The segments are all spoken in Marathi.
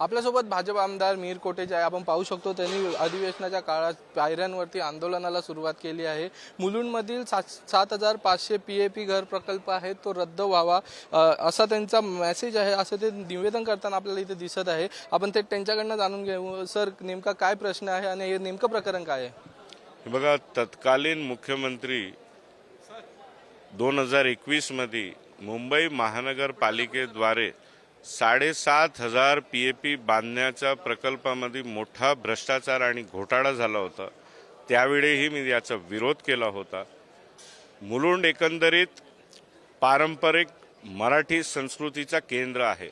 आपल्यासोबत भाजप आमदार मीर कोटेज आहे. आपण पाहू शकतो त्यांनी अधिवेशनाच्या काळात पायऱ्यांवरती आंदोलनाला सुरुवात केली आहे. मुलुंडमधील सात सात हजार पाचशे पी ए पी घर प्रकल्प आहे. तो रद्द व्हावा असा त्यांचा मेसेज आहे असं ते निवेदन करताना आपल्याला इथे दिसत आहे. आपण ते त्यांच्याकडनं जाणून घेऊ. सर नेमका काय प्रश्न आहे आणि हे नेमकं प्रकरण काय आहे? बघा तत्कालीन मुख्यमंत्री दोन हजार एकवीसमध्ये मुंबई महानगरपालिकेद्वारे साडेसात हजार पी ए पी बांधण्याच्या प्रकल्पामध्ये मोठा भ्रष्टाचार आणि घोटाळा झाला होता. त्यावेळीही मी याचा विरोध केला होता. मुलुंड एकंदरीत पारंपरिक मराठी संस्कृतीचा केंद्र आहे.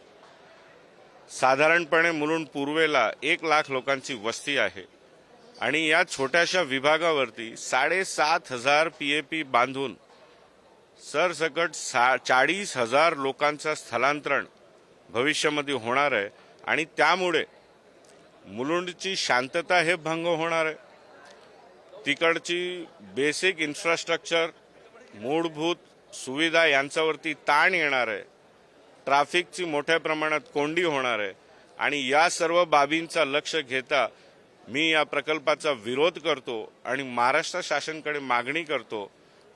साधारणपणे मुलुंड पूर्वेला एक लाख लोकांची वस्ती आहे. आणि या छोट्याशा विभागावरती साडेसात हजार पी ए पी बांधून सरसकट सा चाळीस हजार लोकांचं स्थलांतरण भविष्यामध्ये होणार आहे आणि त्यामुळे मुलुंडची शांतता हे भंग होणार आहे. तिकडची बेसिक इन्फ्रास्ट्रक्चर मूलभूत सुविधा यांच्यावरती ताण येणार आहे. ट्रॅफिकची मोठ्या प्रमाणात कोंडी होणार आहे. आणि या सर्व बाबींचा लक्ष घेता मी या प्रकल्पाचा विरोध करतो आणि महाराष्ट्र शासनकडे मागणी करतो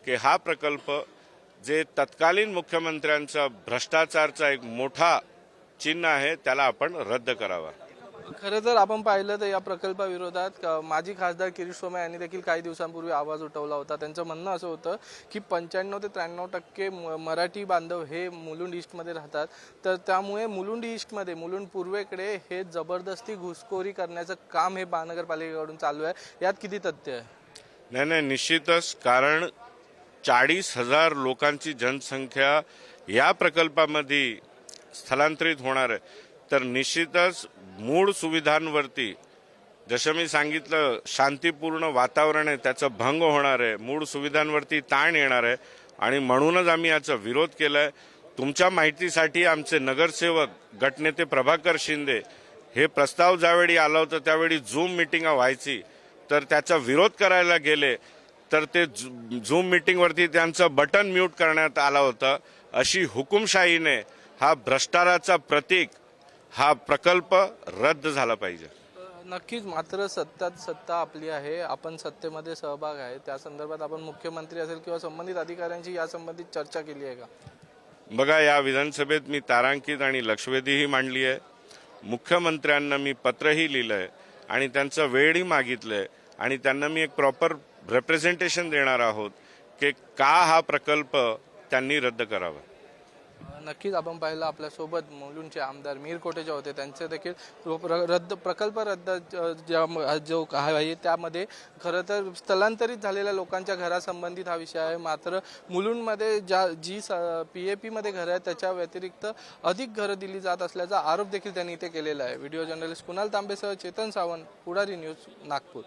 की हा प्रकल्प जे तत्कालीन मुख्यमंत्र्यांचा भ्रष्टाचारचा एक मोठा चिन्ह आहे त्याला आपण रद्द करावा. खरं तर आपण पाहिलं तर या प्रकल्पाविरोधात माजी खासदार किरीट सोमय यांनी देखील काही दिवसांपूर्वी आवाज उठवला होता. त्यांचं म्हणणं असं होतं की पंच्याण्णव ते त्र्याण्णव टक्के मराठी बांधव हे मुलुंड ईस्टमध्ये राहतात. तर त्यामुळे मुलुंड ईस्टमध्ये मुलुंड पूर्वेकडे हे जबरदस्ती घुसखोरी करण्याचं काम हे महानगरपालिकेकडून चालू आहे. यात किती तथ्य आहे? नाही नाही निश्चितच. कारण चाळीस हजार लोकांची जनसंख्या या प्रकल्पामध्ये स्थलांतरित होणार आहे. तर निश्चितच मूळ सुविधांवरती जसं मी सांगितलं शांतीपूर्ण वातावरण आहे त्याचा भंग होणार आहे मूळ सुविधांवरती ताण येणार आहे. आणि म्हणूनच आम्ही याचा विरोध केलाय. तुमच्या माहितीसाठी आमचे नगरसेवक गटनेते प्रभाकर शिंदे हे प्रस्ताव ज्यावेळी आला होता त्यावेळी झूम मिटिंग व्हायची. तर त्याचा विरोध करायला गेले तर ते झूम मिटिंगवरती त्यांचं बटन म्यूट करण्यात आलं होतं. अशी हुकुमशाहीने हा भ्रष्टाचाराचा प्रतीक हा प्रकल्प रद्द झाला पाहिजे. नक्कीच मात्र सत्तात सत्ता आपली आहे. आपण सत्तेमध्ये सहभाग आहे. त्या संदर्भात आपण मुख्यमंत्री असेल किंवा संबंधित अधिकाऱ्यांशी या संबंधित चर्चा केली आहे का? बघा या विधानसभेत मी तारांकित आणि लक्षवेधीही मांडली आहे मुख्यमंत्र्यांना मी पत्रही लिहिलं आहे आणि त्यांचा वेळही मागितलंय आणि त्यांना मी एक प्रॉपर रेप्रेझेंटेशन देणार आहोत की का हा प्रकल्प त्यांनी रद्द करावा. नक्कीच आपण पाहिलं आपल्यासोबत मुलुंडचे आमदार मीर कोटे जे होते त्यांचे देखील रद्द प्रकल्प रद्द ज्या- जो आहे त्यामध्ये खरं तर स्थलांतरित झालेल्या लोकांच्या घरासंबंधित हा विषय आहे. मात्र मुलुंडमध्ये ज्या जी स पी ए पीमध्ये घरं आहेत त्याच्या व्यतिरिक्त अधिक घरं दिली जात असल्याचा आरोप देखील त्यांनी इथे केलेला आहे. व्हिडिओ जर्नलिस्ट कुणाल तांबेसह चेतन सावंत पुढारी न्यूज नागपूर.